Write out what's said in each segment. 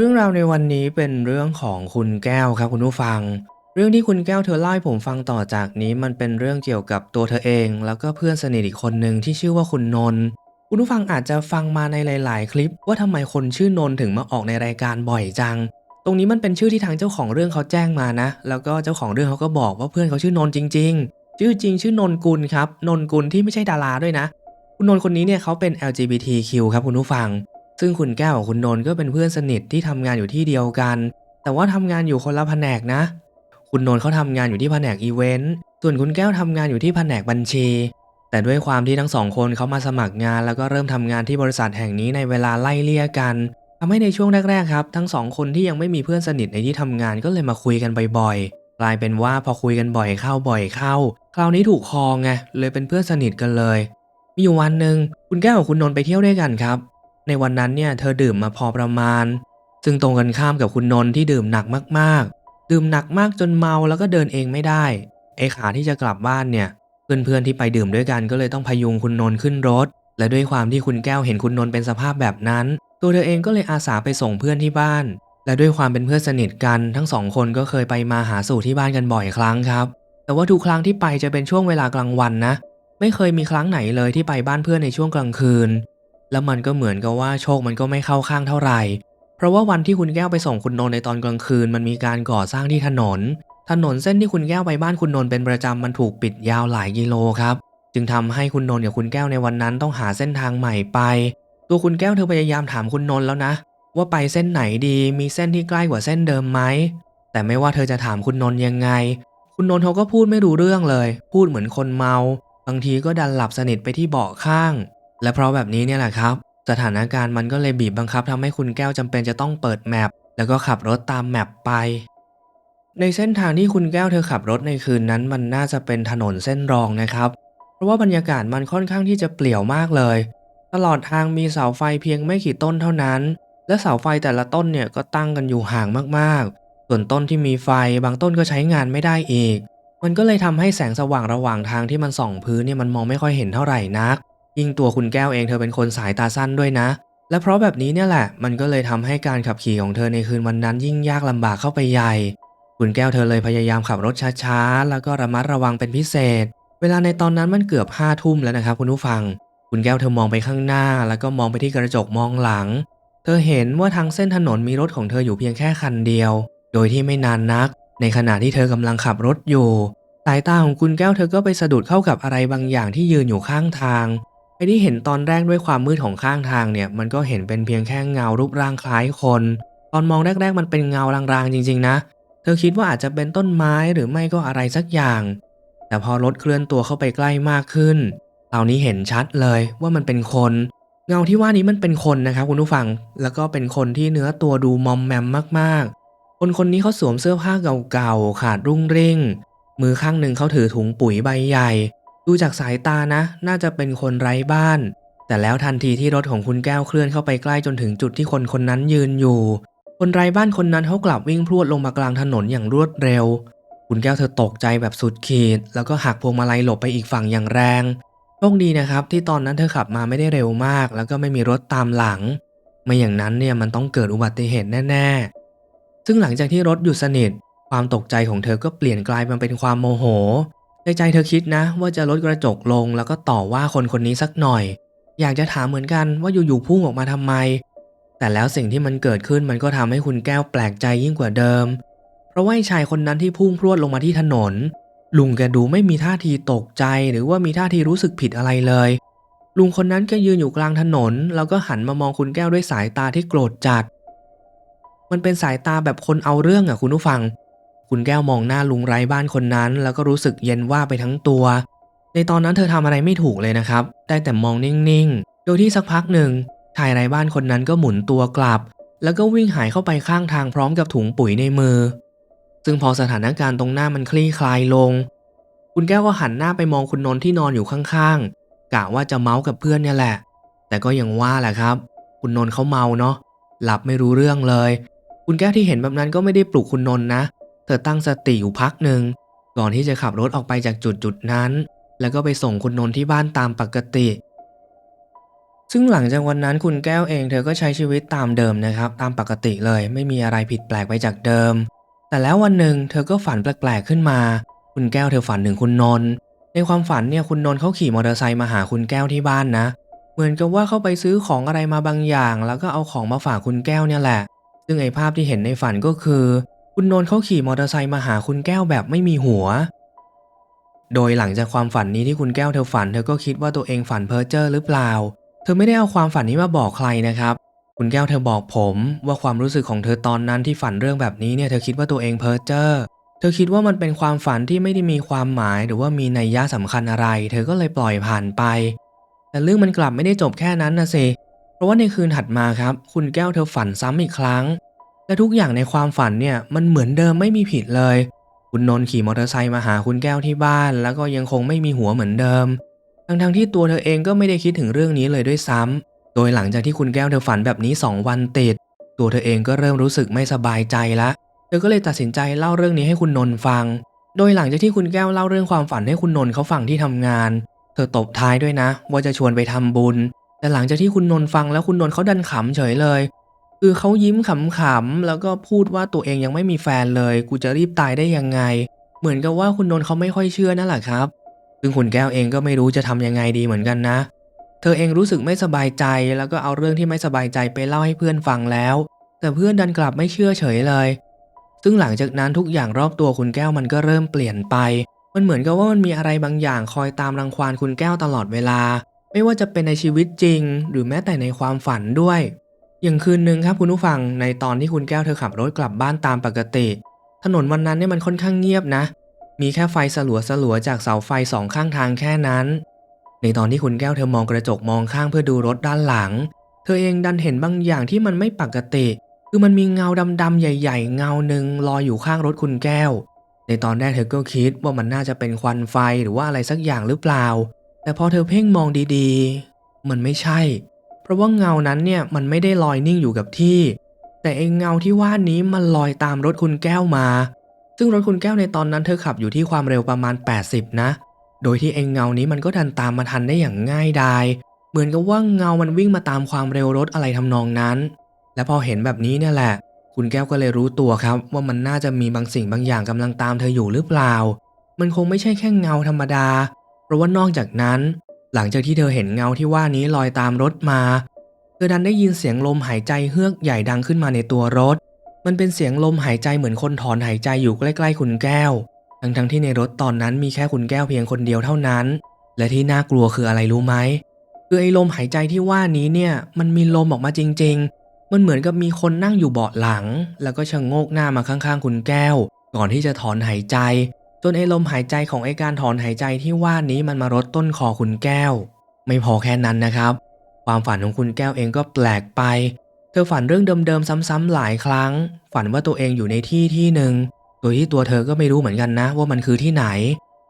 เรื่องราวในวันนี้เป็นเรื่องของคุณแก้วครับคุณผู้ฟัง เรื่องที่คุณแก้วเธอเล่าให้ผมฟังต่อจากนี้มันเป็นเรื่องเกี่ยวกับตัวเธอเอง แล้วก็เพื่อนสนิทอีกคนหนึ่งที่ชื่อว่าคุณนนท์คุณผู้ฟังอาจจะฟังมาในหลาย ๆ คลิป ว่าทำไมคนชื่อนนท์ถึงมาออกในรายการบ่อยจัง ตรงนี้มันเป็นชื่อที่ทางเจ้าของเรื่องเขาแจ้งมานะ แล้วก็เจ้าของเรื่องเขาก็บอกว่าเพื่อนเขาชื่อนนท์จริง ๆ ชื่อจริงชื่อนนกุลครับนนกุลที่ไม่ใช่ดาราด้วยนะ คุณนนท์คนนี้เนี่ยเขาเป็น LGBTQ ครับคุณผู้ฟัง ซึ่งคุณแก้วกับคุณนนท์ก็เป็นเพื่อนสนิทที่ทำงานอยู่ที่เดียวกัน แต่ว่าทำงานอยู่คนละแผนกนะ คุณนนท์เขาทำงานอยู่ที่แผนกอีเวนต์ส่วนคุณแก้วทำงานอยู่ที่แผนกบัญชี แต่ด้วยความที่ทั้งสองคนเขามาสมัครงาน แล้วก็เริ่มทำงานที่บริษัทแห่งนี้ในเวลาไล่เลี่ยกันทำให้ในช่วงแรกๆครับ ทั้งสองคนที่ยังไม่มีเพื่อนสนิทในที่ทำงานก็เลยมาคุยกันบ่อยๆกลายเป็นว่าพอคุยกันบ่อยเข้าบ่อยเข้า คราวนี้ถูกคอไงเลยเป็นเพื่อนสนิทกันเลย มีอยู่วันหนึ่งคุณแก้วกับคุณนนท์ไปเที่ยวด้วยกันครับ ในวันนั้นเนี่ยเธอดื่มมาพอประมาณ ซึ่งตรงกันข้ามกับคุณนนท์ที่ดื่มหนักมากๆ ดื่มหนักมากจนเมาแล้วก็เดินเองไม่ได้ไอ้ขาที่จะกลับบ้านเนี่ยเพื่อนๆที่ไปดื่มด้วยกันก็เลยต้องพยุงคุณนนท์ขึ้นรถ และด้วยความที่คุณแก้วเห็นคุณนนท์เป็นสภาพแบบนั้น ตัวเธอเองก็เลยอาสาไปส่งเพื่อนที่บ้าน และด้วยความเป็นเพื่อนสนิทกันทั้งสองคนก็เคยไปมาหาสู่ที่บ้านกันบ่อยครั้งครับ แต่ว่าทุกครั้งที่ไปจะเป็นช่วงเวลากลางวันนะ ไม่เคยมีครั้งไหนเลยที่ไปบ้านเพื่อนในช่วงกลางคืน แล้วมันก็เหมือนกับว่าโชคมันก็ไม่เข้าข้างเท่าไหร่ เพราะว่าวันที่คุณแก้วไปส่งคุณนนท์ในตอนกลางคืน มันมีการก่อสร้างที่ถนน ถนนเส้นที่คุณแก้วไปบ้านคุณนนท์เป็นประจำมันถูกปิดยาวหลายกิโลครับ จึงทำให้คุณนนท์กับคุณแก้วในวันนั้นต้องหาเส้นทางใหม่ไป ตัวคุณแก้วเธอพยายามถามคุณนนท์แล้วนะ ว่าไปเส้นไหนดี มีเส้นที่ใกล้กว่าเส้นเดิมไหม แต่ไม่ว่าเธอจะถามคุณนนท์ยังไง คุณนนท์เขาก็พูดไม่รู้เรื่องเลย พูดเหมือนคนเมา บางทีก็ดันหลับสนิทไปที่เบาะข้าง และเพราะแบบนี้เนี่ยแหละครับ สถานการณ์มันก็เลยบีบบังคับทำให้คุณแก้วจำเป็นจะต้องเปิดแมปแล้วก็ขับรถตามแมปไป ในเส้นทางที่คุณแก้วเธอขับรถในคืนนั้น มันน่าจะเป็นถนนเส้นรองนะครับ เพราะว่าบรรยากาศมันค่อนข้างที่จะเปลี่ยวมากเลย ตลอดทางมีเสาไฟเพียงไม่กี่ต้นเท่านั้น และเสาไฟแต่ละต้นเนี่ยก็ตั้งกันอยู่ห่างมากๆ ส่วนต้นที่มีไฟบางต้นก็ใช้งานไม่ได้อีก มันก็เลยทำให้แสงสว่างระหว่างทางที่มันส่องพื้นเนี่ยมันมองไม่ค่อยเห็นเท่าไหร่นัก ยิ่งตัวคุณแก้วเองเธอเป็นคนสายตาสั้นด้วยนะ และเพราะแบบนี้เนี่ยแหละ มันก็เลยทำให้การขับขี่ของเธอในคืนวันนั้น ยิ่งยากลำบากเข้าไปใหญ่ คุณแก้วเธอเลยพยายามขับรถช้าๆ แล้วก็ระมัดระวังเป็นพิเศษ เวลาในตอนนั้นมันเกือบห้าทุ่มแล้วนะครับคุณผู้ฟัง คุณแก้วเธอมองไปข้างหน้า แล้วก็มองไปที่กระจกมองหลัง เธอเห็นว่าทางเส้นถนนมีรถของเธออยู่เพียงแค่คันเดียว โดยที่ไม่นานนัก ในขณะที่เธอกำลังขับรถอยู่ สายตาของคุณแก้วเธอก็ไปสะดุดเข้ากับอะไรบางอย่างที่ยืนอยู่ข้างทาง ไอ้ที่เห็นตอนแรกด้วยความมืดของข้างทางเนี่ย มันก็เห็นเป็นเพียงแค่เงารูปร่างคล้ายคน ตอนมองแรก ๆ มันเป็นเงารางๆจริง ๆ นะ เธอคิดว่าอาจจะเป็นต้นไม้หรือไม่ก็อะไรสักอย่าง แต่พอรถเคลื่อนตัวเข้าไปใกล้มากขึ้นคราวนี้เห็นชัดเลยว่ามันเป็นคน เงาที่ว่านี้มันเป็นคนนะครับคุณผู้ฟัง แล้วก็เป็นคนที่เนื้อตัวดูมอมแมมมากๆ คนคนนี้เขาสวมเสื้อผ้าเก่าๆขาดรุ่งริ่ง มือข้างหนึ่งเขาถือถุงปุ๋ยใบใหญ่ ดูจากสายตานะ น่าจะเป็นคนไร้บ้าน แต่แล้วทันทีที่รถของคุณแก้วเคลื่อนเข้าไปใกล้จนถึงจุดที่คนคนนั้นยืนอยู่ คนไร้บ้านคนนั้นเขากลับวิ่งพรวดลงมากลางถนนอย่างรวดเร็ว คุณแก้วเธอตกใจแบบสุดขีด แล้วก็หักพวงมาลัยหลบไปอีกฝั่งอย่างแรงโชคดีนะครับ ที่ตอนนั้นเธอขับมาไม่ได้เร็วมาก แล้วก็ไม่มีรถตามหลัง ไม่อย่างนั้นเนี่ยมันต้องเกิดอุบัติเหตุแน่ๆ ซึ่งหลังจากที่รถหยุดสนิท ความตกใจของเธอก็เปลี่ยนกลายมาเป็นความโมโห ในใจเธอคิดนะ ว่าจะลดกระจกลงแล้วก็ต่อว่าคนคนนี้สักหน่อย อยากจะถามเหมือนกันว่าอยู่ๆพุ่งออกมาทำไม แต่แล้วสิ่งที่มันเกิดขึ้นมันก็ทำให้คุณแก้วแปลกใจยิ่งกว่าเดิม เพราะว่าชายคนนั้นที่พุ่งพรวดลงมาที่ถนน ลุงแกดูไม่มีท่าทีตกใจหรือว่ามีท่าทีรู้สึกผิดอะไรเลย ลุงคนนั้นก็ยืนอยู่กลางถนน แล้วก็หันมามองคุณแก้วด้วยสายตาที่โกรธจัด มันเป็นสายตาแบบคนเอาเรื่องอะคุณผู้ฟัง คุณแก้วมองหน้าลุงไร้บ้านคนนั้น แล้วก็รู้สึกเย็นว่าไปทั้งตัว ในตอนนั้นเธอทำอะไรไม่ถูกเลยนะครับ ได้แต่มองนิ่งๆ โดยที่สักพักหนึ่งชายไร้บ้านคนนั้นก็หมุนตัวกลับ แล้วก็วิ่งหายเข้าไปข้างทางพร้อมกับถุงปุ๋ยในมือ ซึ่งพอสถานการณ์ตรงหน้ามันคลี่คลายลง คุณแก้วก็หันหน้าไปมองคุณนนท์ที่นอนอยู่ข้างๆกะว่าจะเมาส์กับเพื่อนเนี่ยแหละ แต่ก็ยังว่าแหละครับ คุณนนท์เขาเมาเนาะหลับไม่รู้เรื่องเลย คุณแก้วที่เห็นแบบนั้นก็ไม่ได้ปลุกคุณนนท์นะ เธอตั้งสติอยู่พักหนึ่งก่อนที่จะขับรถออกไปจากจุดจุดนั้น แล้วก็ไปส่งคุณนนท์ที่บ้านตามปกติ ซึ่งหลังจากวันนั้นคุณแก้วเองเธอก็ใช้ชีวิตตามเดิมนะครับ ตามปกติเลยไม่มีอะไรผิดแปลกไปจากเดิม แต่แล้ววันหนึ่งเธอก็ฝันแปลกๆขึ้นมา คุณแก้วเธอฝันถึงคุณนนท์ในความฝันเนี่ยคุณนนท์เขาขี่มอเตอร์ไซค์มาหาคุณแก้วที่บ้านนะ เหมือนกับว่าเขาไปซื้อของอะไรมาบางอย่าง แล้วก็เอาของมาฝากคุณแก้วเนี่ยแหละ ซึ่งไอ้ภาพที่เห็นในฝันก็คือ คุณนนท์เขาขี่มอเตอร์ไซค์มาหาคุณแก้วแบบไม่มีหัว โดยหลังจากความฝันนี้ที่คุณแก้วเธอฝัน เธอก็คิดว่าตัวเองฝันเพ้อเจ้อหรือเปล่า เธอไม่ได้เอาความฝันนี้มาบอกใครนะครับ คุณแก้วเธอบอกผม ว่าความรู้สึกของเธอตอนนั้นที่ฝันเรื่องแบบนี้เนี่ยเธอคิดว่าตัวเองเพ้อเจ้อเธอคิดว่ามันเป็นความฝันที่ไม่ได้มีความหมายหรือว่ามีนัยยะสำคัญอะไร เธอก็เลยปล่อยผ่านไป แต่เรื่องมันกลับไม่ได้จบแค่นั้นนะสิเพราะว่าในคืนถัดมาครับ คุณแก้วเธอฝันซ้ำอีกครั้ง และทุกอย่างในความฝันเนี่ยมันเหมือนเดิมไม่มีผิดเลย คุณนนท์ขี่มอเตอร์ไซค์มาหาคุณแก้วที่บ้าน แล้วก็ยังคงไม่มีหัวเหมือนเดิม ทั้งๆที่ตัวเธอเองก็ไม่ได้คิดถึงเรื่องนี้เลยด้วยซ้ำโดยหลังจากที่คุณแก้วเธอฝันแบบนี้ 2 วันติด ตัวเธอเองก็เริ่มรู้สึกไม่สบายใจละ เธอก็เลยตัดสินใจเล่าเรื่องนี้ให้คุณนนท์ฟัง โดยหลังจากที่คุณแก้วเล่าเรื่องความฝันให้คุณนนท์เขาฟังที่ทำงาน เธอตบท้ายด้วยนะ ว่าจะชวนไปทำบุญ แต่หลังจากที่คุณนนท์ฟังแล้วคุณนนท์เขาดันขำเฉยเลย คือเขายิ้มขำๆแล้วก็พูดว่าตัวเองยังไม่มีแฟนเลย กูจะรีบตายได้ยังไง เหมือนกับว่าคุณนนท์เขาไม่ค่อยเชื่อนั่นแหละครับ ซึ่งคุณแก้วเองก็ไม่รู้จะทำยังไงดีเหมือนกันนะ เธอเองรู้สึกไม่สบายใจ แล้วก็เอาเรื่องที่ไม่สบายใจไปเล่าให้เพื่อนฟังแล้ว แต่เพื่อนดันกลับไม่เชื่อเฉยเลย ซึ่งหลังจากนั้นทุกอย่างรอบตัวคุณแก้วมันก็เริ่มเปลี่ยนไป มันเหมือนกับว่ามันมีอะไรบางอย่างคอยตามรังควานคุณแก้วตลอดเวลา ไม่ว่าจะเป็นในชีวิตจริง หรือแม้แต่ในความฝันด้วย อย่างคืนหนึ่งครับคุณผู้ฟังในตอนที่คุณแก้วเธอขับรถกลับบ้านตามปกติ ถนนวันนั้นเนี่ยมันค่อนข้างเงียบนะ มีแค่ไฟสลัวสลัวจากเสาไฟสองข้างทางแค่นั้น ในตอนที่คุณแก้วเธอมองกระจกมองข้างเพื่อดูรถด้านหลัง เธอเองดันเห็นบางอย่างที่มันไม่ปกติ คือมันมีเงาดำๆใหญ่ ๆ เงาหนึ่งลอยอยู่ข้างรถคุณแก้ว ในตอนแรกเธอก็คิดว่ามันน่าจะเป็นควันไฟหรือว่าอะไรสักอย่างหรือเปล่า แต่พอเธอเพ่งมองดีๆ มันไม่ใช่ เพราะว่าเงานั้นเนี่ยมันไม่ได้ลอยนิ่งอยู่กับที่ แต่เองเงาที่ว่านี้มันลอยตามรถคุณแก้วมา ซึ่งรถคุณแก้วในตอนนั้นเธอขับอยู่ที่ความเร็วประมาณ 80 นะ โดยที่เองเงานี้มันก็ดันตามมาทันได้อย่างง่ายดาย เหมือนกับว่าเงามันวิ่งมาตามความเร็วรถอะไรทำนองนั้น และพอเห็นแบบนี้เนี่ยแหละ คุณแก้วก็เลยรู้ตัวครับ ว่ามันน่าจะมีบางสิ่งบางอย่างกำลังตามเธออยู่หรือเปล่า มันคงไม่ใช่แค่เงาธรรมดา เพราะว่านอกจากนั้น หลังจากที่เธอเห็นเงาที่ว่านี้ลอยตามรถมา เธอดันได้ยินเสียงลมหายใจเฮือกใหญ่ดังขึ้นมาในตัวรถ มันเป็นเสียงลมหายใจเหมือนคนถอนหายใจอยู่ใกล้ๆคุณแก้ว ทั้งๆทที่ในรถตอนนั้นมีแค่คุณแก้วเพียงคนเดียวเท่านั้น และที่น่ากลัวคืออะไรรู้ไหม คือไอ้ลมหายใจที่ว่านี้เนี่ย มันมีลมออกมาจริง ๆ มันเหมือนกับมีคนนั่งอยู่เบาะหลัง แล้วก็ชะโงกหน้ามาข้างๆ คุณแก้ว ก่อนที่จะถอนหายใจ จนไอ้ลมหายใจของไอ้การถอนหายใจที่ว่านี้มันมารดต้นคอคุณแก้ว ไม่พอแค่นั้นนะครับ ความฝันของคุณแก้วเองก็แปลกไป เธอฝันเรื่องเดิมๆซ้ำๆหลายครั้ง ฝันว่าตัวเองอยู่ในที่ที่หนึ่งโดยที่ตัวเธอก็ไม่รู้เหมือนกันนะ ว่ามันคือที่ไหน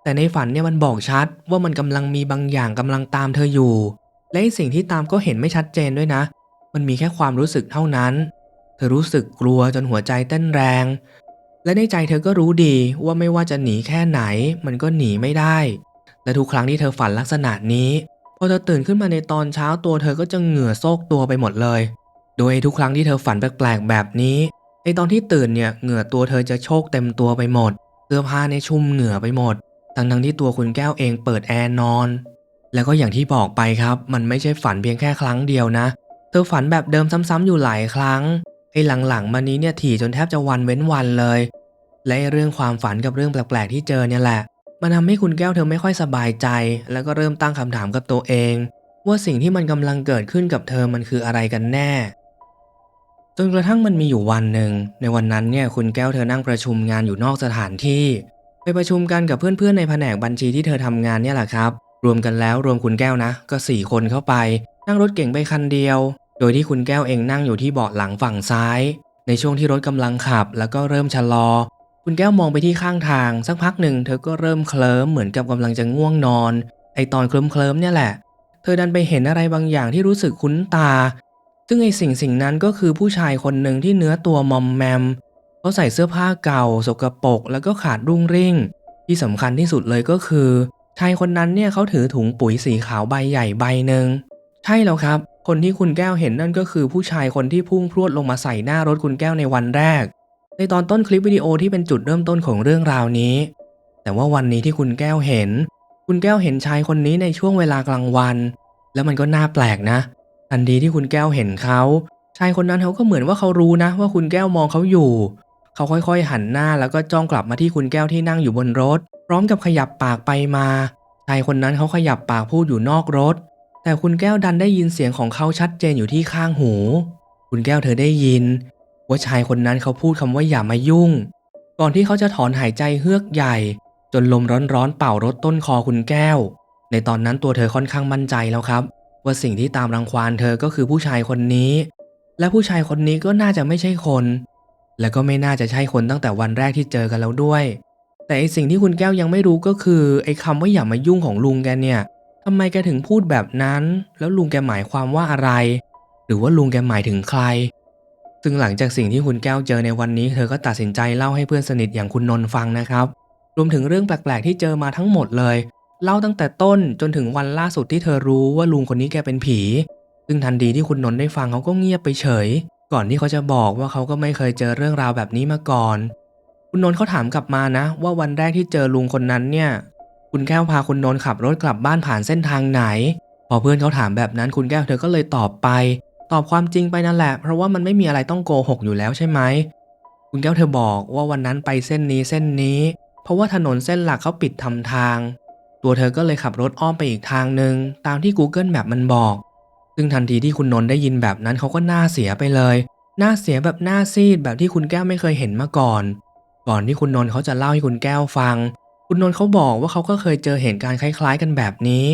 แต่ในฝันเนี่ยมันบอกชัดว่ามันกำลังมีบางอย่างกำลังตามเธออยู่ และสิ่งที่ตามก็เห็นไม่ชัดเจนด้วยนะ มันมีแค่ความรู้สึกเท่านั้น เธอรู้สึกกลัวจนหัวใจเต้นแรง และในใจเธอก็รู้ดีว่าไม่ว่าจะหนีแค่ไหน มันก็หนีไม่ได้ และทุกครั้งที่เธอฝันลักษณะนี้พอเธอตื่นขึ้นมาในตอนเช้าตัวเธอก็จะเหงื่อโซกตัวไปหมดเลย โดยทุกครั้งที่เธอฝันแปลกๆแบบนี้ ในตอนที่ตื่นเนี่ยเหงื่อตัวเธอจะโชกเต็มตัวไปหมดเสื้อผ้าในยชุ่มเหงื่อไปหมด ทั้งทั้งๆที่ตัวคุณแก้วเองเปิดแอร์นอน แล้วก็อย่างที่บอกไปครับ มันไม่ใช่ฝันเพียงแค่ครั้งเดียวนะ เธอฝันแบบเดิมซ้ำๆอยู่หลายครั้งไอ้หลังๆมานี้เนี่ยถี่จนแทบจะวันเว้นวันเลย และเรื่องความฝันกับเรื่องแปลกๆที่เจอเนี่ยแหละ มันทำให้คุณแก้วเธอไม่ค่อยสบายใจ แล้วก็เริ่มตั้งคำถามกับตัวเอง ว่าสิ่งที่มันกำลังเกิดขึ้นกับเธอมันคืออะไรกันแน่ จนกระทั่งมันมีอยู่วันหนึ่ง ในวันนั้นเนี่ยคุณแก้วเธอนั่งประชุมงานอยู่นอกสถานที่ ไปประชุมกันกับเพื่อนๆในแผนกบัญชีที่เธอทำงานเนี่ยแหละครับ รวมกันแล้วรวมคุณแก้วนะ ก็สี่คนเข้าไป นั่งรถเก่งไปคันเดียว โดยที่คุณแก้วเองนั่งอยู่ที่เบาะหลังฝั่งซ้าย ในช่วงที่รถกำลังขับ แล้วก็เริ่มชะลอ คุณแก้วมองไปที่ข้างทาง สักพักหนึ่งเธอก็เริ่มเคลิ้มเหมือนกับกำลังจะง่วงนอน ไอตอนเคลิ้มเคลิ้มๆเนี่ยแหละ เธอดันไปเห็นอะไรบางอย่างที่รู้สึกคุ้นตา ซึ่งไอสิ่งสิ่งนั้นก็คือผู้ชายคนหนึ่งที่เนื้อตัวมอมแมมเขาใส่เสื้อผ้าเก่า สกปรกแล้วก็ขาดรุ่งริ่ง ที่สำคัญที่สุดเลยก็คือ ชายคนนั้นเนี่ยเขาถือถุงปุ๋ยสีขาวใบใหญ่ใบหนึ่งใช่แล้วครับ คนที่คุณแก้วเห็นนั่นก็คือผู้ชายคนที่พุ่งพรวดลงมาใส่หน้ารถคุณแก้วในวันแรก ในตอนต้นคลิปวิดีโอที่เป็นจุดเริ่มต้นของเรื่องราวนี้ แต่ว่าวันนี้ที่คุณแก้วเห็น คุณแก้วเห็นชายคนนี้ในช่วงเวลากลางวัน แล้วมันก็น่าแปลกนะ ทันทีที่คุณแก้วเห็นเขา ชายคนนั้นเขาก็เหมือนว่าเขารู้นะ ว่าคุณแก้วมองเขาอยู่ เขาค่อยๆหันหน้าแล้วก็จ้องกลับมาที่คุณแก้วที่นั่งอยู่บนรถ พร้อมกับขยับปากไปมา ชายคนนั้นเขาขยับปากพูดอยู่นอกรถ แต่คุณแก้วดันได้ยินเสียงของเขาชัดเจนอยู่ที่ข้างหู คุณแก้วเธอได้ยิน ว่าชายคนนั้นเขาพูดคำว่าอย่ามายุ่ง ก่อนที่เขาจะถอนหายใจเฮือกใหญ่ จนลมร้อนๆเป่ารถต้นคอคุณแก้ว ในตอนนั้นตัวเธอค่อนข้างมั่นใจแล้วครับ ว่าสิ่งที่ตามรังควานเธอก็คือผู้ชายคนนี้ และผู้ชายคนนี้ก็น่าจะไม่ใช่คน และก็ไม่น่าจะใช่คนตั้งแต่วันแรกที่เจอกันแล้วด้วย แต่ไอสิ่งที่คุณแก้วยังไม่รู้ก็คือไอคำว่าอย่ามายุ่งของลุงแกเนี่ยทำไมแกถึงพูดแบบนั้น แล้วลุงแกหมายความว่าอะไร หรือว่าลุงแกหมายถึงใคร ซึ่งหลังจากสิ่งที่คุณแก้วเจอในวันนี้ เธอก็ตัดสินใจเล่าให้เพื่อนสนิทอย่างคุณนนท์ฟังนะครับ รวมถึงเรื่องแปลกๆ ที่เจอมาทั้งหมดเลย เล่าตั้งแต่ต้นจนถึงวันล่าสุดที่เธอรู้ว่าลุงคนนี้แกเป็นผี ซึ่งทันทีที่คุณนนท์ได้ฟังเขาก็เงียบไปเฉย ก่อนที่เขาจะบอกว่าเขาก็ไม่เคยเจอเรื่องราวแบบนี้มาก่อน คุณนนท์เขาถามกลับมานะ ว่าวันแรกที่เจอลุงคนนั้นเนี่ย คุณแก้วพาคุณนนท์ขับรถกลับบ้านผ่านเส้นทางไหน พอเพื่อนเขาถามแบบนั้นคุณแก้วเธอก็เลยตอบไป ตอบความจริงไปนั่นแหละ เพราะว่ามันไม่มีอะไรต้องโกหกอยู่แล้วใช่ไหม คุณแก้วเธอบอกว่าวันนั้นไปเส้นนี้เส้นนี้ เพราะว่าถนนเส้นหลักเขาปิดทำทาง ตัวเธอก็เลยขับรถอ้อมไปอีกทางหนึ่งตามที่ Google Map มันบอก ซึ่งทันทีที่คุณนนท์ได้ยินแบบนั้นเขาก็หน้าเสียไปเลยหน้าเสียแบบหน้าซีดแบบที่คุณแก้วไม่เคยเห็นมาก่อน ก่อนที่คุณนนท์เขาจะเล่าให้คุณแก้วฟัง คุณนนท์เขาบอกว่าเขาก็เคยเจอเหตุการณ์คล้าย ๆ กันแบบนี้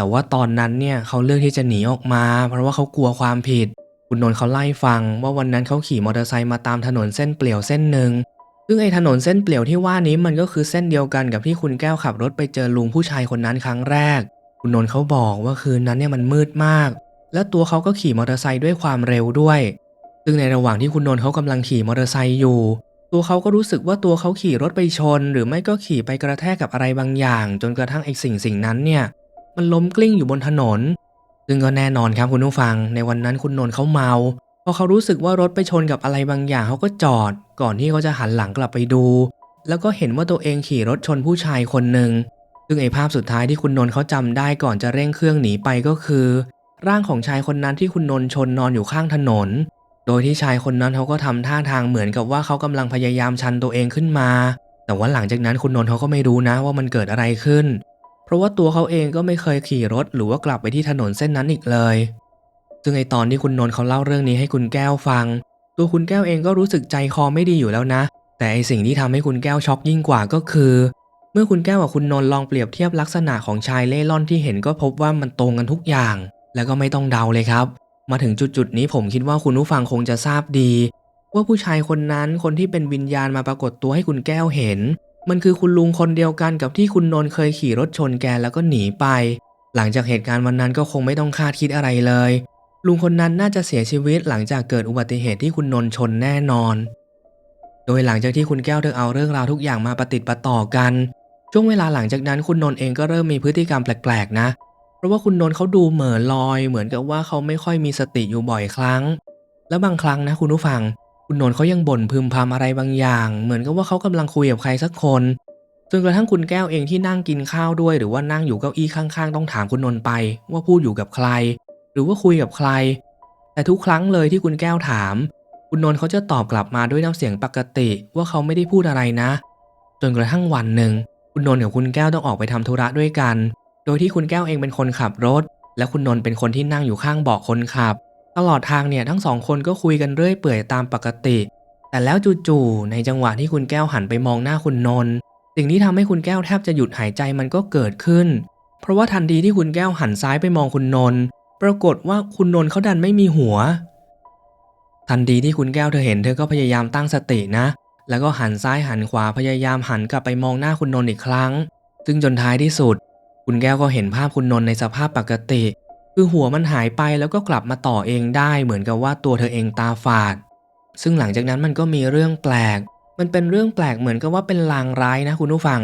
แต่ว่าตอนนั้นเนี่ยเขาเลือกที่จะหนีออกมา เพราะว่าเขากลัวความผิด คุณนนท์เขาไล่ฟังว่าวันนั้นเขาขี่มอเตอร์ไซค์มาตามถนนเส้นเปลี่ยวเส้นหนึ่งซึ่งไอ้ถนนเส้นเปลี่ยวที่ว่านี้มันก็คือเส้นเดียวกันกับที่คุณแก้วขับรถไปเจอลุงผู้ชายคนนั้นครั้งแรก คุณนนท์เขาบอกว่าคืนนั้นเนี่ยมันมืดมาก และตัวเขาก็ขี่มอเตอร์ไซค์ด้วยความเร็วด้วย ซึ่งในระหว่างที่คุณนนท์เขากำลังขี่มอเตอร์ไซค์อยู่ ตัวเขาก็รู้สึกว่าตัวเขาขี่รถไปชน หรือไม่ก็ขี่ไปกระแทกกับอะไรบางอย่าง จนกระทั่งไอ้สิ่งสิ่งนั้นเนี่ย มันล้มกลิ้งอยู่บนถนน ซึ่งก็แน่นอนครับคุณผู้ฟัง ในวันนั้นคุณนนท์เขาเมาพอเขารู้สึกว่ารถไปชนกับอะไรบางอย่างเขาก็จอด ก่อนที่เขาจะหันหลังกลับไปดู แล้วก็เห็นว่าตัวเองขี่รถชนผู้ชายคนหนึ่งซึ่งไอภาพสุดท้ายที่คุณนนท์เขาจำได้ก่อนจะเร่งเครื่องหนีไปก็คือ ร่างของชายคนนั้นที่คุณนนท์ชนนอนอยู่ข้างถนน โดยที่ชายคนนั้นเขาก็ทำท่าทางเหมือนกับว่าเขากำลังพยายามชันตัวเองขึ้นมา แต่ว่าหลังจากนั้นคุณนนท์เขาก็ไม่รู้นะว่ามันเกิดอะไรขึ้นเราะว่าตัวเขาเองก็ไม่เคยขี่รถหรือว่ากลับไปที่ถนนเส้นนั้นอีกเลย ซึ่งไอตอนที่คุณนนท์เขาเล่าเรื่องนี้ให้คุณแก้วฟัง ตัวคุณแก้วเองก็รู้สึกใจคอไม่ดีอยู่แล้วนะ แต่ไอสิ่งที่ทำให้คุณแก้วช็อกยิ่งกว่าก็คือ เมื่อคุณแก้วกับคุณนนท์ลองเปรียบเทียบลักษณะของชายเล่ร่อนที่เห็นก็พบว่ามันตรงกันทุกอย่าง แล้วก็ไม่ต้องเดาเลยครับ มาถึงจุดๆนี้ผมคิดว่าคุณผู้ฟังคงจะทราบดี ว่าผู้ชายคนนั้นคนที่เป็นวิญญาณมาปรากฏตัวให้คุณแก้วเห็น มันคือคุณลุงคนเดียวกันกับที่คุณนนท์เคยขี่รถชนแกแล้วก็หนีไป หลังจากเหตุการณ์วันนั้นก็คงไม่ต้องคาดคิดอะไรเลย ลุงคนนั้นน่าจะเสียชีวิตหลังจากเกิดอุบัติเหตุที่คุณนนท์ชนแน่นอน โดยหลังจากที่คุณแก้วเธอเอาเรื่องราวทุกอย่างมาประติดประต่อกัน ช่วงเวลาหลังจากนั้นคุณนนท์เองก็เริ่มมีพฤติกรรมแปลกๆ นะ เพราะว่าคุณนนท์เขาดูเหม่อลอย เหมือนกับว่าเขาไม่ค่อยมีสติอยู่บ่อยครั้ง แล้วบางครั้งนะคุณผู้ฟัง คุณนนท์เขายังบ่นพึมพำอะไรบางอย่าง เหมือนกับว่าเขากำลังคุยกับใครสักคนจนกระทั่งคุณแก้วเองที่นั่งกินข้าวด้วย หรือว่านั่งอยู่เก้าอี้ข้างๆ ต้องถามคุณนนท์ไป ว่าพูดอยู่กับใคร หรือว่าคุยกับใคร แต่ทุกครั้งเลยที่คุณแก้วถาม คุณนนท์เขาจะตอบกลับมาด้วยน้ำเสียงปกติว่าเขาไม่ได้พูดอะไรนะ จนกระทั่งวันหนึ่ง คุณนนท์กับคุณแก้วต้องออกไปทำธุระด้วยกัน โดยที่คุณแก้วเองเป็นคนขับรถ และคุณนนท์เป็นคนที่นั่งอยู่ข้างเบาะคนขับ ลอดทางเนี่ยทั้งสองคนก็คุยกันเรื่อยเปื่อยตามปกติ แต่แล้วจู่ๆในจังหวะที่คุณแก้วหันไปมองหน้าคุณนนท์สิ่งที่ทำให้คุณแก้วแทบจะหยุดหายใจมันก็เกิดขึ้น เพราะว่าทันทีที่คุณแก้วหันซ้ายไปมองคุณนนท์ปรากฏว่าคุณนนท์เขาดันไม่มีหัว ทันทีที่คุณแก้วเธอเห็นเธอก็พยายามตั้งสตินะ แล้วก็หันซ้ายหันขวาพยายามหันกลับไปมองหน้าคุณนนท์อีกครั้ง ซึ่งจนท้ายที่สุด คุณแก้วก็เห็นภาพคุณนนท์ในสภาพปกติ คือหัวมันหายไปแล้วก็กลับมาต่อเองได้เหมือนกับว่าตัวเธอเองตาฝาด ซึ่งหลังจากนั้นมันก็มีเรื่องแปลก มันเป็นเรื่องแปลกเหมือนกับว่าเป็นลางร้ายนะคุณผู้ฟัง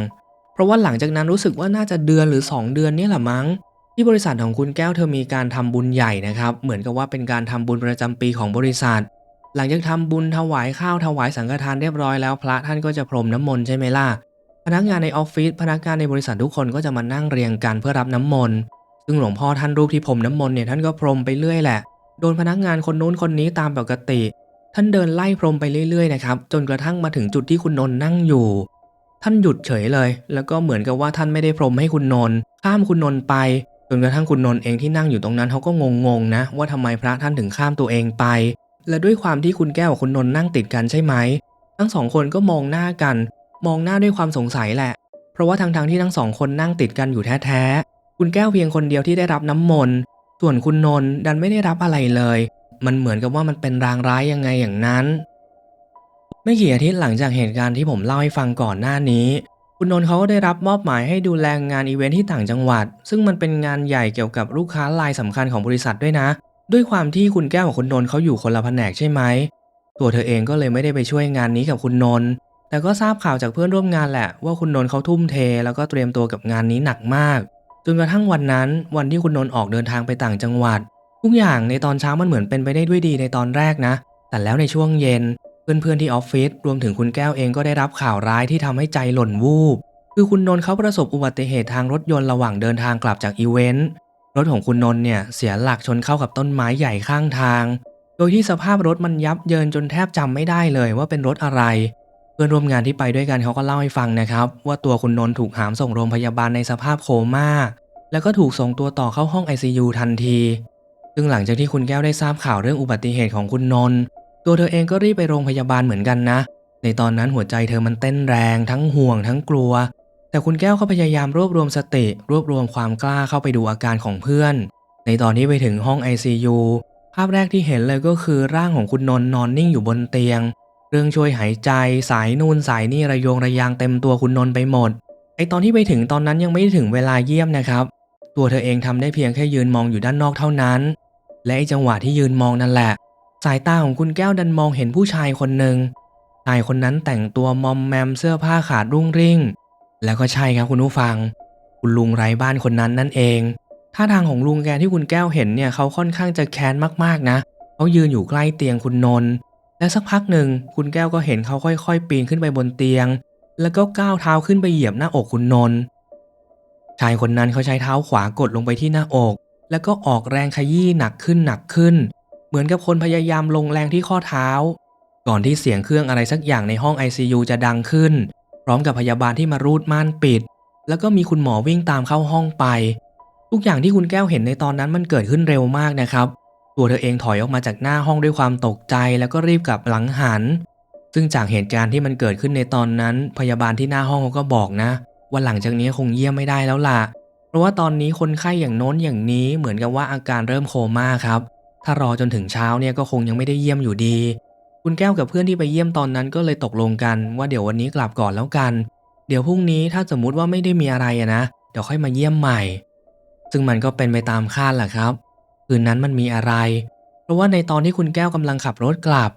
เพราะว่าหลังจากนั้นรู้สึกว่าน่าจะเดือนหรือ 2 เดือนนี่แหละมั้ง ที่บริษัทของคุณแก้วเธอมีการทำบุญใหญ่นะครับ เหมือนกับว่าเป็นการทำบุญประจำปีของบริษัท หลังจากทำบุญถวายข้าวถวายสังฆทานเรียบร้อยแล้วพระท่านก็จะพรมน้ำมนต์ใช่ไหมล่ะพนักงานในออฟฟิศพนักงานในบริษัททุกคนก็จะมานั่งเรียงกันเพื่อรับน้ำมนต์ ซึ่งหลวงพ่อท่านรูปที่พรมน้ำมนต์เนี่ยท่านก็พรมไปเรื่อยแหละ โดนพนักงานคนนู้นคนนี้ตามปกติ ท่านเดินไล่พรมไปเรื่อยๆนะครับจนกระทั่งมาถึงจุดที่คุณนนท์นั่งอยู่ ท่านหยุดเฉยเลย แล้วก็เหมือนกับว่าท่านไม่ได้พรมให้คุณนนท์ข้ามคุณนนท์ไปจนกระทั่งคุณนนท์เองที่นั่งอยู่ตรงนั้นเขาก็งงๆนะ ว่าทำไมพระท่านถึงข้ามตัวเองไป และด้วยความที่คุณแก้วกับคุณนนท์นั่งติดกันใช่ไหมทั้งสองคนก็มองหน้ากัน มองหน้าด้วยความสงสัยแหละ เพราะว่าทางทางๆที่ทั้งสองคนนั่งติดกันอยู่แท้ๆ คุณแก้วเพียงคนเดียวที่ได้รับน้ำมนต์ส่วนคุณนนท์ดันไม่ได้รับอะไรเลย มันเหมือนกับว่ามันเป็นรางร้ายยังไงอย่างนั้น ไม่กี่อาทิตย์หลังจากเหตุการณ์ที่ผมเล่าให้ฟังก่อนหน้านี้ คุณนนท์เขาก็ได้รับมอบหมายให้ดูแลงานอีเวนท์ที่ต่างจังหวัด ซึ่งมันเป็นงานใหญ่เกี่ยวกับลูกค้ารายสำคัญของบริษัทด้วยนะ ด้วยความที่คุณแก้วกับคุณนนท์เขาอยู่คนละแผนกใช่ไหมตัวเธอเองก็เลยไม่ได้ไปช่วยงานนี้กับคุณนนท์แต่ก็ทราบข่าวจากเพื่อนร่วมงานแหละว่าคุณนนท์เขาทุ่มเท แล้วก็เตรียมตัวกับงานนี้หนักมาก จนกระทั่งวันนั้นวันที่คุณนนท์ออกเดินทางไปต่างจังหวัด ทุกอย่างในตอนเช้ามันเหมือนเป็นไปได้ด้วยดีในตอนแรกนะ แต่แล้วในช่วงเย็น เพื่อนๆที่ออฟฟิศรวมถึงคุณแก้วเองก็ได้รับข่าวร้ายที่ทำให้ใจหล่นวูบคือคุณนนท์เขาประสบอุบัติเหตุทางรถยนต์ระหว่างเดินทางกลับจากอีเวนต์รถของคุณนนท์เนี่ยเสียหลักชนเข้ากับต้นไม้ใหญ่ข้างทาง โดยที่สภาพรถมันยับเยินจนแทบจำไม่ได้เลยว่าเป็นรถอะไร เพื่อนร่วมงานที่ไปด้วยกันเขาก็เล่าให้ฟังนะครับ ว่าตัวคุณนนท์ถูกหามส่งโรงพยาบาลในสภาพโคม่า แล้วก็ถูกส่งตัวต่อเข้าห้อง ICU ทันที ซึ่งหลังจากที่คุณแก้วได้ทราบข่าวเรื่องอุบัติเหตุของคุณนนท์ตัวเธอเองก็รีบไปโรงพยาบาลเหมือนกันนะ ในตอนนั้นหัวใจเธอมันเต้นแรงทั้งห่วงทั้งกลัว แต่คุณแก้วก็พยายามรวบรวมสติ รวบรวมความกล้าเข้าไปดูอาการของเพื่อน ในตอนที่ไปถึงห้อง ICU ภาพแรกที่เห็นเลยก็คือร่างของคุณนนท์นอนนิ่งอยู่บนเตียง เรื่องช่วยหายใจสายนู่นสายนี่ระยงระยางเต็มตัวคุณนนท์ไปหมด ไอตอนที่ไปถึงตอนนั้นยังไม่ได้ถึงเวลาเยี่ยมนะครับ ตัวเธอเองทำได้เพียงแค่ยืนมองอยู่ด้านนอกเท่านั้น และไอจังหวะที่ยืนมองนั่นแหละ สายตาของคุณแก้วดันมองเห็นผู้ชายคนหนึ่งชายคนนั้นแต่งตัวมอมแมมเสื้อผ้าขาดรุ่งริ่ง แล้วก็ใช่ครับคุณผู้ฟัง คุณลุงไร้บ้านคนนั้นนั่นเองท่าทางของลุงแกที่คุณแก้วเห็นเนี่ยเขาค่อนข้างจะแค้นมากๆนะเขายืนอยู่ใกล้เตียงคุณนนท์ และสักพักหนึ่งคุณแก้วก็เห็นเขาค่อยๆ ปีนขึ้นไปบนเตียง แล้วก็ก้าวเท้าขึ้นไปเหยียบหน้าอกคุณนนท์ชายคนนั้นเขาใช้เท้าขวากดลงไปที่หน้าอก แล้วก็ออกแรงขยี้หนักขึ้นหนักขึ้น เหมือนกับคนพยายามลงแรงที่ข้อเท้า ก่อนที่เสียงเครื่องอะไรสักอย่างในห้อง ICU จะดังขึ้น พร้อมกับพยาบาลที่มารูดม่านปิด แล้วก็มีคุณหมอวิ่งตามเข้าห้องไป ทุกอย่างที่คุณแก้วเห็นในตอนนั้นมันเกิดขึ้นเร็วมากนะครับ ตัวเธอเองถอยออกมาจากหน้าห้องด้วยความตกใจแล้วก็รีบกลับหลังหัน ซึ่งจากเหตุการณ์ที่มันเกิดขึ้นในตอนนั้น พยาบาลที่หน้าห้องเขาก็บอกนะ ว่าหลังจากนี้คงเยี่ยมไม่ได้แล้วล่ะ เพราะว่าตอนนี้คนไข้อย่างโน้นอย่างนี้เหมือนกับว่าอาการเริ่มโคม่าครับ ถ้ารอจนถึงเช้าเนี่ยก็คงยังไม่ได้เยี่ยมอยู่ดี คุณแก้วกับเพื่อนที่ไปเยี่ยมตอนนั้นก็เลยตกลงกันว่าเดี๋ยววันนี้กลับก่อนแล้วกัน เดี๋ยวพรุ่งนี้ถ้าสมมุติว่าไม่ได้มีอะไรนะ เดี๋ยวค่อยมาเยี่ยมใหม่ ซึ่งมันก็เป็นไปตามคาดแหละครับ คืนนั้นมันมีอะไร เพราะว่าในตอนที่คุณแก้วกำลังขับรถกลับ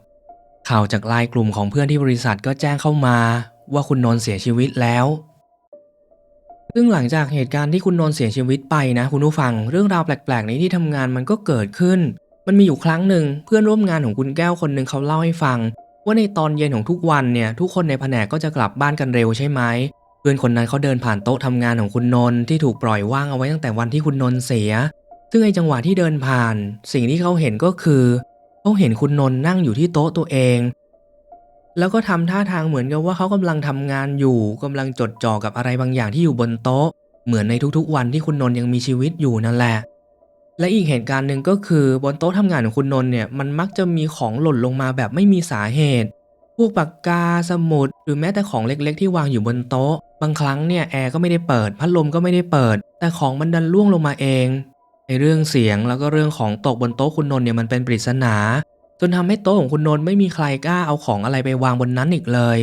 ข่าวจากไลน์กลุ่มของเพื่อนที่บริษัทก็แจ้งเข้ามา ว่าคุณนนท์เสียชีวิตแล้ว ซึ่งหลังจากเหตุการณ์ที่คุณนนท์เสียชีวิตไปนะ คุณผู้ฟัง เรื่องราวแปลกๆในที่ทำงานมันก็เกิดขึ้น มันมีอยู่ครั้งหนึ่งเพื่อนร่วมงานของคุณแก้วคนหนึ่งเขาเล่าให้ฟัง ว่าในตอนเย็นของทุกวันเนี่ยทุกคนในแผนกก็จะกลับบ้านกันเร็วใช่ไหมเพื่อนคนนั้นเขาเดินผ่านโต๊ะทำงานของคุณนนท์ที่ถูกปล่อยว่างเอาไว้ตั้งแต่วันที่คุณนนท์เสีย ซึ่งไอจังหวะที่เดินผ่าน สิ่งที่เขาเห็นก็คือเขาเห็นคุณนนท์นั่งอยู่ที่โต๊ะตัวเอง แล้วก็ทำท่าทางเหมือนกับว่าเขากำลังทำงานอยู่กำลังจดจ่อกับอะไรบางอย่างที่อยู่บนโต๊ะ เหมือนในทุกๆวันที่คุณนนท์ยังมีชีวิตอยู่นั่นแหละ และอีกเหตุการณ์หนึ่งก็คือบนโต๊ะทำงานของคุณนนท์เนี่ยมันมักจะมีของหล่นลงมาแบบไม่มีสาเหตุ พวกปากกาสมุด หรือแม้แต่ของเล็กๆ ที่วางอยู่บนโต๊ะ บางครั้งเนี่ยแอร์ก็ไม่ได้เปิด พัดลมก็ไม่ได้เปิด แต่ของมันดันล่วงลงมาเอง ไอเรื่องเสียงแล้วก็เรื่องของตกบนโต๊ะคุณนนท์เนี่ยมันเป็นปริศนา จนทำให้โต๊ะของคุณนนท์ไม่มีใครกล้าเอาของอะไรไปวางบนนั้นอีกเลย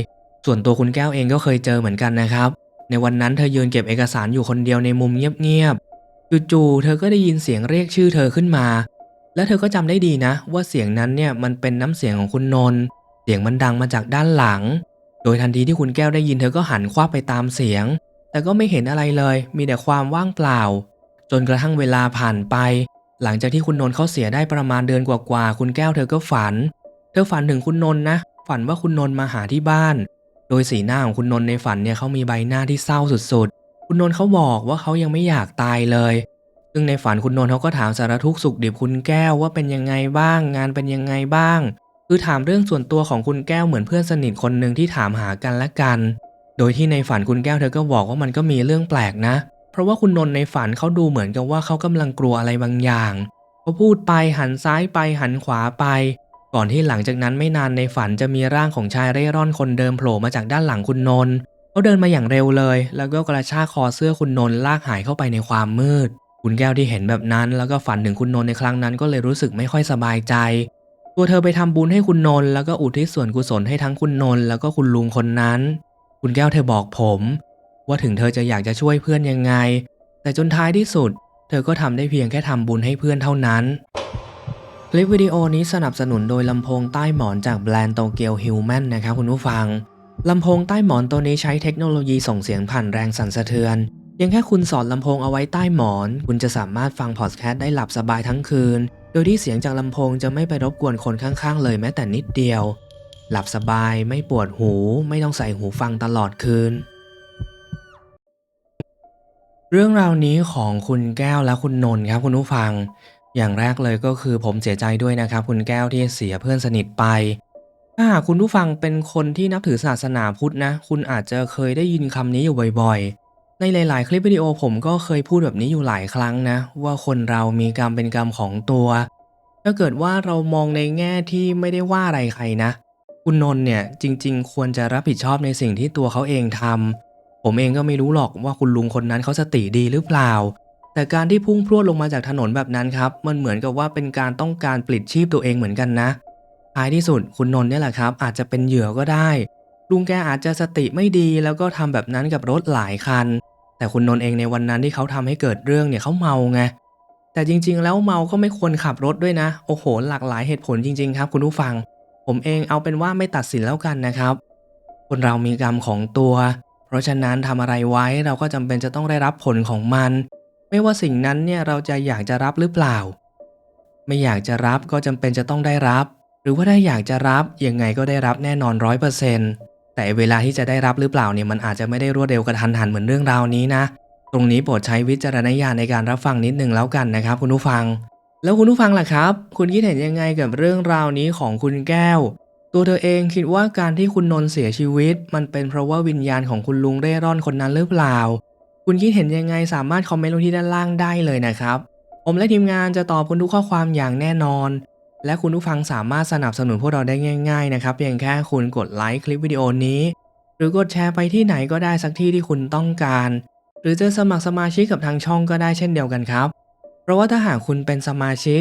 ส่วนตัวคุณแก้วเองก็เคยเจอเหมือนกันนะครับ ในวันนั้นเธอยืนเก็บเอกสารอยู่คนเดียวในมุมเงียบๆจู่ๆเธอก็ได้ยินเสียงเรียกชื่อเธอขึ้นมา และเธอก็จำได้ดีนะ ว่าเสียงนั้นเนี่ยมันเป็นน้ำเสียงของคุณนนท์เสียงมันดังมาจากด้านหลัง โดยทันทีที่คุณแก้วได้ยินเธอก็หันคว้าไปตามเสียง แต่ก็ไม่เห็นอะไรเลย มีแต่ความว่างเปล่า จนกระทั่งเวลาผ่านไป หลังจากที่คุณนนท์เขาเสียได้ประมาณเดือนกว่าๆคุณแก้วเธอก็ฝัน เธอฝันถึงคุณนนท์นะ ฝันว่าคุณนนท์มาหาที่บ้าน โดยสีหน้าของคุณนนท์ในฝันเนี่ยเขามีใบหน้าที่เศร้าสุดๆ คุณนนท์เขาบอกว่าเขายังไม่อยากตายเลย ซึ่งในฝันคุณนนท์เขาก็ถามสารทุกสุขดิบคุณแก้วว่าเป็นยังไงบ้าง งานเป็นยังไงบ้าง คือถามเรื่องส่วนตัวของคุณแก้วเหมือนเพื่อนสนิทคนหนึ่งที่ถามหากันและกัน โดยที่ในฝันคุณแก้วเธอก็บอกว่ามันก็มีเรื่องแปลกนะ เพราะว่าคุณนนท์ในฝันเขาดูเหมือนกับว่าเขากำลังกลัวอะไรบางอย่างเขาพูดไปหันซ้ายไปหันขวาไป ก่อนที่หลังจากนั้นไม่นานในฝันจะมีร่างของชายเร่ร่อนคนเดิมโผล่มาจากด้านหลังคุณนนท์เขาเดินมาอย่างเร็วเลย แล้วก็กระชากคอเสื้อคุณนนท์ลากหายเข้าไปในความมืด คุณแก้วที่เห็นแบบนั้น แล้วก็ฝันถึงคุณนนท์ในครั้งนั้นก็เลยรู้สึกไม่ค่อยสบายใจ ตัวเธอไปทำบุญให้คุณนนท์แล้วก็อุทิศส่วนกุศลให้ทั้งคุณนนท์แล้วก็คุณลุงคนนั้น คุณแก้วเธอบอกผม ว่าถึงเธอจะอยากจะช่วยเพื่อนยังไง แต่จนท้ายที่สุด เธอก็ทำได้เพียงแค่ทำบุญให้เพื่อนเท่านั้น คลิปวิดีโอนี้สนับสนุนโดยลำโพงใต้หมอนจากแบรนด์โตเกียวฮิวแมนนะครับคุณผู้ฟังลำโพงใต้หมอนตัวนี้ใช้เทคโนโลยีส่งเสียงผ่านแรงสั่นสะเทือนเพียงแค่คุณสอดลำโพงเอาไว้ใต้หมอน คุณจะสามารถฟังพอดแคสต์ได้หลับสบายทั้งคืน โดยที่เสียงจากลำโพงจะไม่ไปรบกวนคนข้างๆ เลยแม้แต่นิดเดียว หลับสบายไม่ปวดหู ไม่ต้องใส่หูฟังตลอดคืน เรื่องราวนี้ของคุณแก้วและคุณนนท์ครับคุณผู้ฟัง อย่างแรกเลยก็คือผมเสียใจด้วยนะครับ คุณแก้วที่เสียเพื่อนสนิทไป ถ้าหากคุณผู้ฟังเป็นคนที่นับถือศาสนาพุทธนะ คุณอาจจะเคยได้ยินคำนี้อยู่บ่อยๆ ในหลาย ๆ คลิปวิดีโอผมก็เคยพูดแบบนี้อยู่หลายครั้งนะ ว่าคนเรามีกรรมเป็นกรรมของตัว ถ้าเกิดว่าเรามองในแง่ที่ไม่ได้ว่าอะไรใครนะ คุณนนท์เนี่ยจริง ๆ ควรจะรับผิดชอบในสิ่งที่ตัวเขาเองทำ ผมเองก็ไม่รู้หรอกว่าคุณลุงคนนั้นเขาสติดีหรือเปล่า แต่การที่พุ่งพรวดลงมาจากถนนแบบนั้นครับ มันเหมือนกับว่าเป็นการต้องการปลิดชีพตัวเองเหมือนกันนะท้ายที่สุดคุณนนท์เนี่ยแหละครับ อาจจะเป็นเหยื่อก็ได้ ลุงแกอาจจะสติไม่ดีแล้วก็ทำแบบนั้นกับรถหลายคัน แต่คุณนนท์เองในวันนั้นที่เขาทำให้เกิดเรื่องเนี่ยเขาเมาไงแต่จริง ๆ แล้วเมาก็ไม่ควรขับรถด้วยนะ โอ้โห หลากหลายเหตุผลจริง ๆ ครับ คุณผู้ฟัง ผมเองเอาเป็นว่าไม่ตัดสินแล้วกันนะครับ คนเรามีกรรมของตัว ราะฉะนั้นทำอะไรไว้เราก็จำเป็นจะต้องได้รับผลของมัน ไม่ว่าสิ่งนั้นเนี่ยเราจะอยากจะรับหรือเปล่า ไม่อยากจะรับก็จำเป็นจะต้องได้รับ หรือว่าถ้อยากจะรับยังไงก็ได้รับแน่นอนร้อยเปอร์เซ็นต์แต่เวลาที่จะได้รับหรือเปล่าเนี่ยมันอาจจะไม่ได้รวดเร็วกระทันหันเหมือนเรื่องราวนี้นะ ตรงนี้โปรดใช้วิจารณญาณในการรับฟังนิดนึงแล้วกันนะครับคุณผู้ฟัง แล้วคุณผู้ฟังล่ะครับ คุณคิดเห็นยังไงกับเรื่องราวนี้ของคุณแก้ว ตัวเธอเองคิดว่าการที่คุณนนท์เสียชีวิต มันเป็นเพราะว่าวิญญาณของคุณลุงเร่ร่อนคนนั้นหรือเปล่า คุณคิดเห็นยังไงสามารถคอมเมนต์ลงที่ด้านล่างได้เลยนะครับ ผมและทีมงานจะตอบคุณทุกข้อความอย่างแน่นอน และคุณผู้ฟังสามารถสนับสนุนพวกเราได้ง่าย ๆ นะครับเพียงแค่คุณกดไลค์คลิปวิดีโอนี้ หรือกดแชร์ไปที่ไหนก็ได้สักที่ที่คุณต้องการ หรือจะสมัครสมาชิกกับทางช่องก็ได้เช่นเดียวกันครับ เพราะว่าถ้าหากคุณเป็นสมาชิก